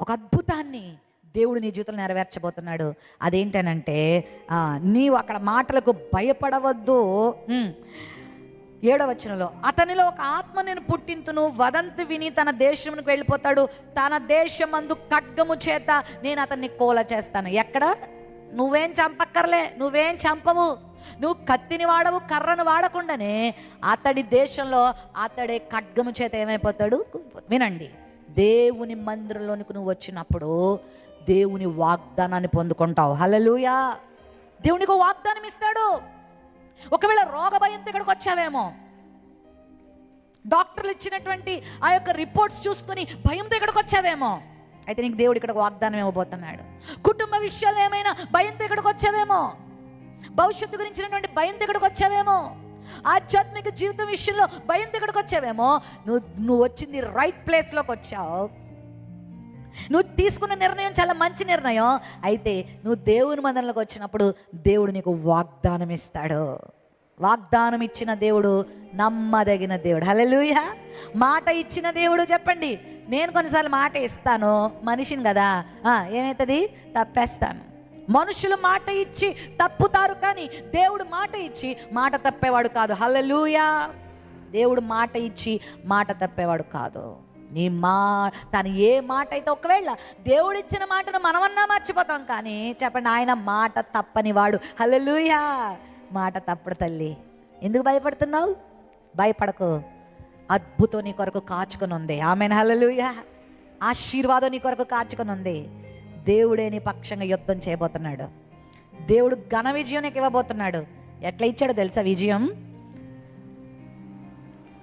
ఒక అద్భుతాన్ని దేవుడు నీ జీవితంలో నెరవేర్చబోతున్నాడు. అదేంటనంటే నీవు అక్కడ మాటలకు భయపడవద్దు. ఏడవచనంలో అతనిలో ఒక ఆత్మ నేను పుట్టింతును వదంతి విని తన దేశమునికి వెళ్ళిపోతాడు. తన దేశమందు ఖడ్గము చేత నేను అతన్ని కోల చేస్తాను. ఎక్కడ? నువ్వేం చంపక్కర్లే నువ్వేం చంపవు. నువ్వు కత్తిని వాడవు కర్రను వాడకుండానే అతడి దేశంలో అతడే ఖడ్గము చేత ఏమైపోతాడు? వినండి. దేవుని మందిరంలోనికి నువ్వు వచ్చినప్పుడు దేవుని వాగ్దానాన్ని పొందుకుంటావు. హలలుయా దేవునికి వాగ్దానం ఇస్తాడు. ఒకవేళ రోగ భయంతో ఇక్కడికి వచ్చావేమో డాక్టర్లు ఇచ్చినటువంటి ఆ యొక్క రిపోర్ట్స్ చూసుకొని భయంతో ఇక్కడికి వచ్చావేమో అయితే నీకు దేవుడు ఇక్కడ వాగ్దానం ఇవ్వబోతున్నాడు. కుటుంబ విషయాలు ఏమైనా భయంతో ఇక్కడికి వచ్చావేమో భవిష్యత్తు గురించినటువంటి భయంతో ఇక్కడికి వచ్చావేమో ఆధ్యాత్మిక జీవితం విషయంలో భయం దగ్గరకు వచ్చావేమో? నువ్వు నువ్వు వచ్చింది రైట్ ప్లేస్లోకి వచ్చావు. నువ్వు తీసుకున్న నిర్ణయం చాలా మంచి నిర్ణయం. అయితే నువ్వు దేవుని మందిరంలోకి వచ్చినప్పుడు దేవుడు నీకు వాగ్దానం ఇస్తాడు. వాగ్దానం ఇచ్చిన దేవుడు నమ్మదగిన దేవుడు. హల్లెలూయ మాట ఇచ్చిన దేవుడు చెప్పండి. నేను కొన్నిసార్లు మాట ఇస్తాను. మనిషిని కదా. ఆ, ఏమవుతుంది తప్పేస్తాను. మనుషులు మాట ఇచ్చి తప్పుతారు కానీ దేవుడు మాట ఇచ్చి మాట తప్పేవాడు కాదు. హల్లెలూయా. దేవుడు మాట ఇచ్చి మాట తప్పేవాడు కాదు. నీ మా తను ఏ మాట అయితే ఒకవేళ దేవుడు ఇచ్చిన మాటను మనమన్నా మర్చిపోతాం కానీ చెప్పండి ఆయన మాట తప్పని వాడు. హల్లెలూయా. మాట తప్పడు తల్లి. ఎందుకు భయపడుతున్నావు? భయపడకు. అద్భుతం నీ కొరకు కాచుకొని ఉంది. ఆమెను. హల్లెలూయా. ఆశీర్వాదం నీ కొరకు కాచుకొని ఉంది. దేవుడే నీ పక్షంగా యుద్ధం చేయబోతున్నాడు. దేవుడు ఘన విజయం నీకు ఇవ్వబోతున్నాడు. ఎట్లా ఇచ్చాడో తెలుసా విజయం?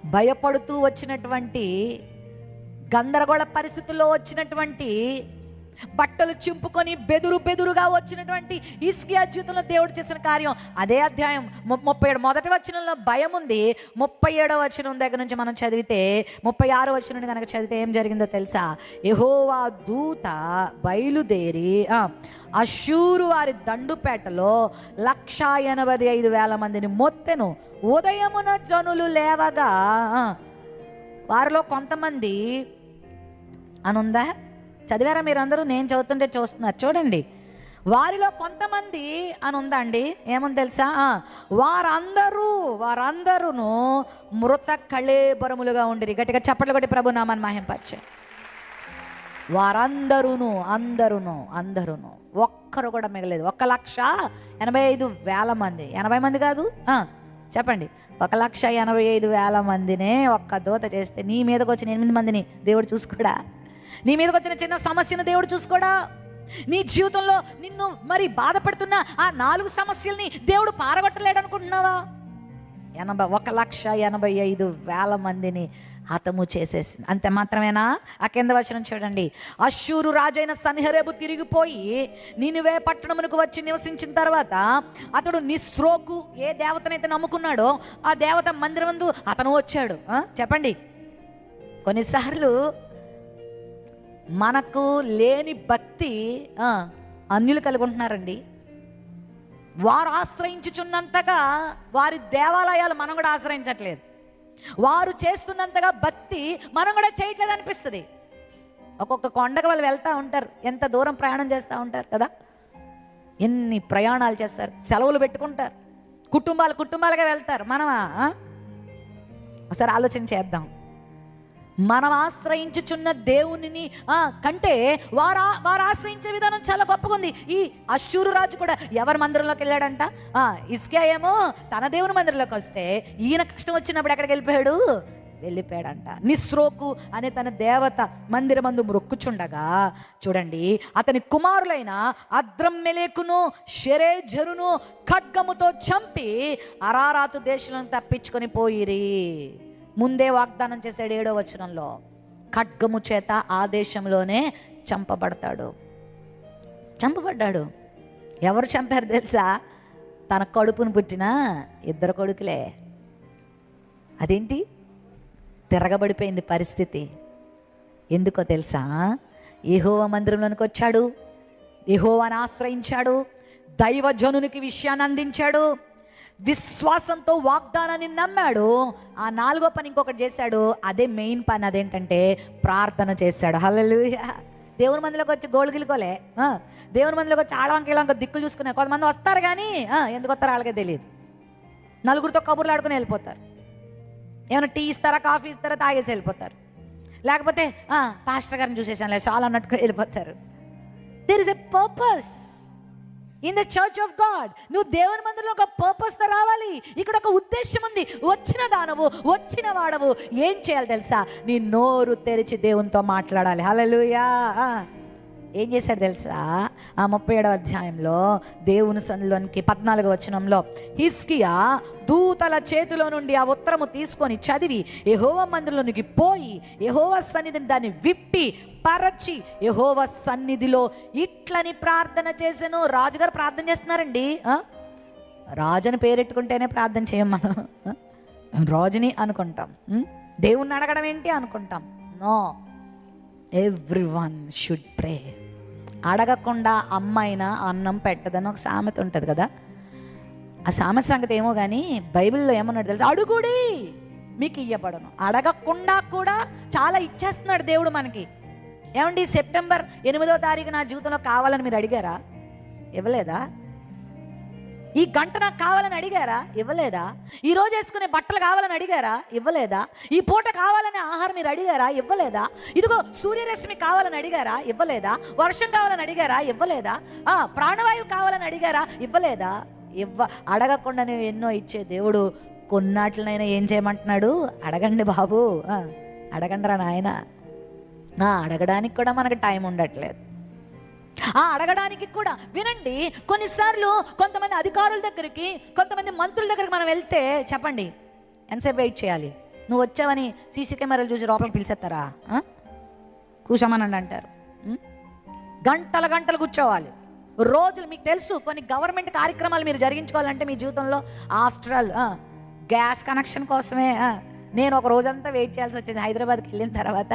భయపడుతూ వచ్చినటువంటి గందరగోళ పరిస్థితుల్లో వచ్చినటువంటి బట్టలు చింపుకొని బెదురు బెదురుగా వచ్చినటువంటి ఇస్కియా జీవితంలో దేవుడు చేసిన కార్యం అదే అధ్యాయం. ముప్పై ఏడు మొదటి వచనంలో భయం ఉంది. ముప్పై ఏడో వచనం దగ్గర నుంచి మనం చదివితే ముప్పై ఆరో వచనం నుండి కనుక చదివితే ఏం జరిగిందో తెలుసా? ఎహోవా దూత బయలుదేరి ఆ, అశూరు వారి దండుపేటలో లక్షా ఎనభై ఐదు వేల మందిని మొత్తెను ఉదయమున జనులు లేవగా వారిలో కొంతమంది అనుందా? చదివారా మీరందరూ? నేను చదువుతుంటే చూస్తున్నారు. చూడండి. వారిలో కొంతమంది అని ఉందండి. ఏముంది తెలుసా? వారందరూ వారందరూను మృత కళేబరములుగా ఉండిరి. గట్టిగా చప్పట్లు కొట్టి ప్రభు నామని మహింపచ్చే వారందరూను అందరును అందరును. ఒక్కరు కూడా మిగలేదు. ఒక్క లక్ష ఎనభై ఐదు వేల మంది. ఎనభై మంది కాదు? చెప్పండి. ఒక లక్ష ఎనభై ఐదు వేల మందినే ఒక్క దూత చేస్తే నీ మీదకి వచ్చిన ఎనిమిది మందిని దేవుడు చూసుకోడా నీ మీదకి వచ్చిన చిన్న సమస్యను దేవుడు చూసుకోడా? నీ జీవితంలో నిన్ను మరి బాధపడుతున్న ఆ నాలుగు సమస్యల్ని దేవుడు పారగొట్టలేడు అనుకుంటున్నావా ఎనభై ఒక లక్ష ఎనభై ఐదు వేల మందిని హతము చేసేసింది. అంతే మాత్రమేనా? ఆ కింద వచనం చూడండి. అశ్షూరు రాజైన సన్హరేబు తిరిగిపోయి నీనువే పట్టణమునకు వచ్చి నివసించిన తర్వాత అతడు నిస్రోకు ఏ దేవతనైతే నమ్ముకున్నాడో ఆ దేవత మందిరమందు అతను వచ్చాడు. ఆ? చెప్పండి. కొన్నిసార్లు మనకు లేని భక్తి అన్యులు కలిగి ఉంటున్నారండి వారు ఆశ్రయించుచున్నంతగా వారి దేవాలయాలు మనం కూడా ఆశ్రయించట్లేదు. వారు చేస్తున్నంతగా భక్తి మనం కూడా చేయట్లేదు అనిపిస్తుంది. ఒక్కొక్క కొండకు వాళ్ళు వెళ్తూ ఉంటారు. ఎంత దూరం ప్రయాణం చేస్తూ ఉంటారు కదా? ఎన్ని ప్రయాణాలు చేస్తారు? సెలవులు పెట్టుకుంటారు. కుటుంబాలు కుటుంబాలుగా వెళ్తారు. మనమా ఒకసారి ఆలోచన చేద్దాం. మనం ఆశ్రయించుచున్న దేవునిని ఆ, కంటే వారు వారు ఆశ్రయించే విధానం చాలా గొప్పగా ఉంది ఈ అశ్షూరు రాజు కూడా ఎవరి మందిరంలోకి వెళ్ళాడంట? ఆ, ఏమో తన దేవుని మందిరంలోకి వస్తే ఈయన కష్టం వచ్చినప్పుడు ఎక్కడికి వెళ్ళిపోయాడు? వెళ్ళిపోయాడంట. నిస్రోకు అనే తన దేవత మందిరమందు మొక్కుచుండగా చూడండి అతని కుమారులైన అద్రమ్మెలేకును షెరేజరును ఖడ్గముతో చంపి అరారాతు దేశంలో తప్పించుకొని పోయిరి. ముందే వాగ్దానం చేశాడు ఏడో వచనంలో. ఖడ్గము చేత ఆ దేశంలోనే చంపబడతాడు. చంపబడ్డాడు. ఎవరు చంపారు తెలుసా? తన కడుపును పుట్టిన ఇద్దరు కొడుకులే. అదేంటి? తిరగబడిపోయింది పరిస్థితి. ఎందుకో తెలుసా? ఏహోవ మందిరంలోనికి వచ్చాడు. ఏహోవాని ఆశ్రయించాడు. దైవజనునికి విషయాన్ని అందించాడు. విశ్వాసంతో వాగ్దానాన్ని నమ్మాడు. ఆ నాలుగో పని ఇంకొకటి చేశాడు. అదే మెయిన్ పని అదేంటంటే ప్రార్థన చేశాడు. హల్లెలూయా. దేవుని మందిలోకి వచ్చి గోళ్ళు గిలుకోలే ఆ, దేవుని మందిలోకి వచ్చి ఆడవంకి దిక్కులు చూసుకునే కొంతమంది వస్తారు కానీ ఎందుకు వస్తారో వాళ్ళకే తెలియదు. నలుగురితో కబుర్లు ఆడుకుని వెళ్ళిపోతారు. ఏమైనా టీ ఇస్తారా కాఫీ ఇస్తారా తాగేసి వెళ్ళిపోతారు. లేకపోతే పాస్టర్ గారిని చూసేసాను లేదు చాలా అన్నట్టుగా వెళ్ళిపోతారు. There is a purpose in the church of God నువ్వు దేవుని మందిరంలో ఒక పర్పస్తో రావాలి. ఇక్కడ ఒక ఉద్దేశం ఉంది. వచ్చిన దానవు వచ్చిన వాడవు. ఏం చేయాలి తెలుసా? నీ నోరు తెరిచి దేవునితో మాట్లాడాలి. హల్లెలూయా ఏం చేశాడు తెలుసా? ఆ ముప్పై ఏడవ అధ్యాయంలో దేవుని సన్నిలోనికి పద్నాలుగు వచనంలో హిస్కియా దూతల చేతిలో నుండి ఆ ఉత్తరము తీసుకొని చదివి యహోవ మందిరంలోనికి పోయి యహోవ సన్నిధిని దాన్ని విప్పి పరచి యహోవ సన్నిధిలో ఇట్లని ప్రార్థన చేశాను. రాజుగారు ప్రార్థన చేస్తున్నారండి. రాజుని పేరెట్టుకుంటేనే ప్రార్థన చేయం మనం. రాజుని అనుకుంటాం. దేవుణ్ణి అడగడం ఏంటి అనుకుంటాం. No. Everyone should pray అడగకుండా అమ్మైనా అన్నం పెట్టదని ఒక సామెత ఉంటుంది కదా. ఆ సామెత సంగతి ఏమో కానీ బైబిల్లో ఏమన్నాడు తెలుసు? అడుగుడి మీకు ఇయ్యబడను. అడగకుండా కూడా చాలా ఇచ్చేస్తున్నాడు దేవుడు మనకి. ఏమండి సెప్టెంబర్ ఎనిమిదో తారీఖు నా జీవితంలో కావాలని మీరు అడిగారా? ఇవ్వలేదా? ఈ గంట నాకు కావాలని అడిగారా? ఇవ్వలేదా? ఈ రోజు వేసుకునే బట్టలు కావాలని అడిగారా? ఇవ్వలేదా? ఈ పూట కావాలనే ఆహారం మీరు అడిగారా? ఇవ్వలేదా? ఇదిగో సూర్యరశ్మి కావాలని అడిగారా? ఇవ్వలేదా? వర్షం కావాలని అడిగారా? ఇవ్వలేదా? ఆ ప్రాణవాయువు కావాలని అడిగారా? ఇవ్వలేదా? ఇవ్వ అడగకుండానే ఎన్నో ఇచ్చే దేవుడు. కొన్నాట్లనైనా ఏం చేయమంటున్నాడు? అడగండి బాబు. అడగండి రా నాయన. అడగడానికి కూడా మనకు టైం ఉండట్లేదు. ఆ అడగడానికి కూడా వినండి. కొన్నిసార్లు కొంతమంది అధికారుల దగ్గరికి కొంతమంది మంత్రుల దగ్గరికి మనం వెళ్తే చెప్పండి. ఎంతసేపు వెయిట్ చేయాలి? నువ్వు వచ్చావని సీసీ కెమెరాలు చూసి లోపలికి పిలిచేస్తారా? కూర్చోమనండి అంటారు. గంటల గంటలు కూర్చోవాలి. రోజులు మీకు తెలుసు కొన్ని గవర్నమెంట్ కార్యక్రమాలు మీరు జరిగించుకోవాలంటే మీ జీవితంలో ఆఫ్టర్ ఆల్ గ్యాస్ కనెక్షన్ కోసమే నేను ఒక రోజంతా వెయిట్ చేయాల్సి వచ్చింది. హైదరాబాద్కి వెళ్ళిన తర్వాత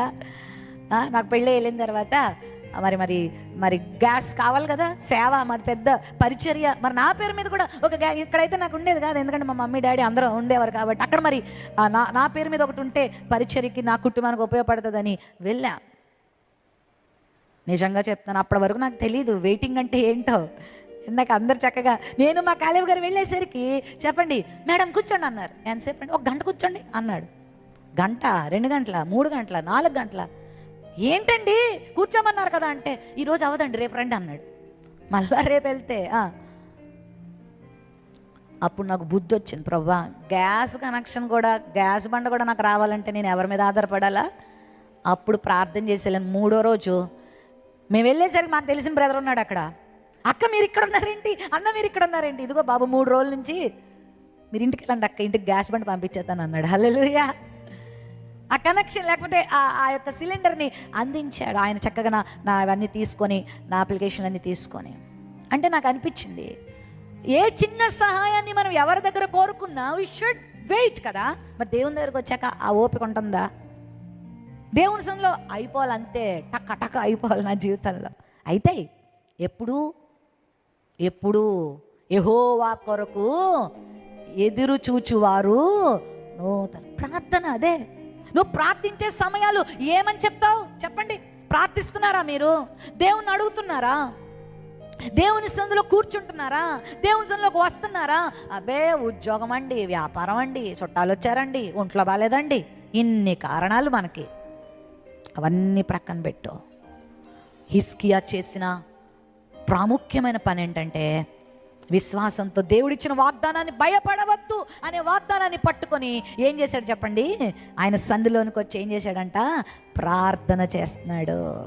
నాకు పెళ్ళి వెళ్ళిన తర్వాత మరి మరి మరి గ్యాస్ కావాలి కదా సేవ మాది పెద్ద పరిచర్య. మరి నా పేరు మీద కూడా ఒక గ్యా ఇక్కడైతే నాకు ఉండేది కాదు. ఎందుకంటే మా మమ్మీ డాడీ అందరూ ఉండేవారు కాబట్టి. అక్కడ మరి నా నా పేరు మీద ఒకటి ఉంటే పరిచర్యకి నా కుటుంబానికి ఉపయోగపడుతుందని వెళ్ళా. నిజంగా చెప్తాను అప్పటి వరకు నాకు తెలియదు వెయిటింగ్ అంటే ఏంటో. ఇందాక అందరు చక్కగా నేను మా కాలేవ్ గారు వెళ్ళేసరికి చెప్పండి మేడం కూర్చోండి అన్నారు. ఎంతసేపు అండి ఒక గంట కూర్చోండి అన్నాడు. గంట రెండు గంటల మూడు గంటల నాలుగు గంటల. ఏంటండి? కూర్చోమన్నారు కదా అంటే ఈరోజు అవదండి రేపు రండి అన్నాడు. మళ్ళా రేపు వెళ్తే అప్పుడు నాకు బుద్ధి వచ్చింది ప్రభా గ్యాస్ కనెక్షన్ కూడా గ్యాస్ బండ కూడా నాకు రావాలంటే నేను ఎవరి మీద ఆధారపడాలా? అప్పుడు ప్రార్థన చేసేలాను మూడో రోజు మేము వెళ్ళేసరికి మాకు తెలిసిన బ్రదర్ ఉన్నాడు అక్కడ. అక్క మీరు ఇక్కడ ఉన్నారేంటి? అన్న మీరు ఇక్కడ ఉన్నారేంటి? ఇదిగో బాబు మూడు రోజుల నుంచి మీరు ఇంటికి వెళ్ళండి అక్క ఇంటికి గ్యాస్ బండి పంపించేస్తాను అన్నాడు. హల్లెలూయా. ఆ కనెక్షన్ లేకపోతే ఆ ఆ యొక్క సిలిండర్ని అందించాడు. ఆయన చక్కగా నా నా అవన్నీ తీసుకొని నా అప్లికేషన్లన్నీ తీసుకొని. అంటే నాకు అనిపించింది ఏ చిన్న సహాయాన్ని మనం ఎవరి దగ్గర కోరుకున్నా వి షుడ్ వెయిట్ కదా. మరి దేవుని దగ్గరకు వచ్చాక ఆ ఓపిక ఉంటుందా? దేవుని సంలో అయిపోవాలి అంతే టక్క టక్క అయిపోవాలి నా జీవితంలో. అయితే ఎప్పుడు ఎప్పుడు ఎహోవా కొరకు ఎదురు చూచువారు నూతన. ప్రార్థన అదే. నువ్వు ప్రార్థించే సమయాలు ఏమని చెప్తావు? చెప్పండి. ప్రార్థిస్తున్నారా మీరు? దేవుణ్ణి అడుగుతున్నారా? దేవుని సందులో కూర్చుంటున్నారా? దేవుని సందులోకి వస్తున్నారా? అబే ఉద్యోగం అండి వ్యాపారం అండి చుట్టాలు వచ్చారండి ఒంట్లో బాగాలేదండి ఇన్ని కారణాలు మనకి. అవన్నీ ప్రక్కన పెట్టు. హిస్కియా చేసిన ప్రాముఖ్యమైన పని ఏంటంటే విశ్వాసంతో దేవుడిచ్చిన వాగ్దానాన్ని భయపడవద్దు అనే వాగ్దానాన్ని పట్టుకొని ఏం చేశాడు చెప్పండి? ఆయన సంధిలోనికి వచ్చి ఏం చేశాడంట? ప్రార్థన చేస్తున్నాడు.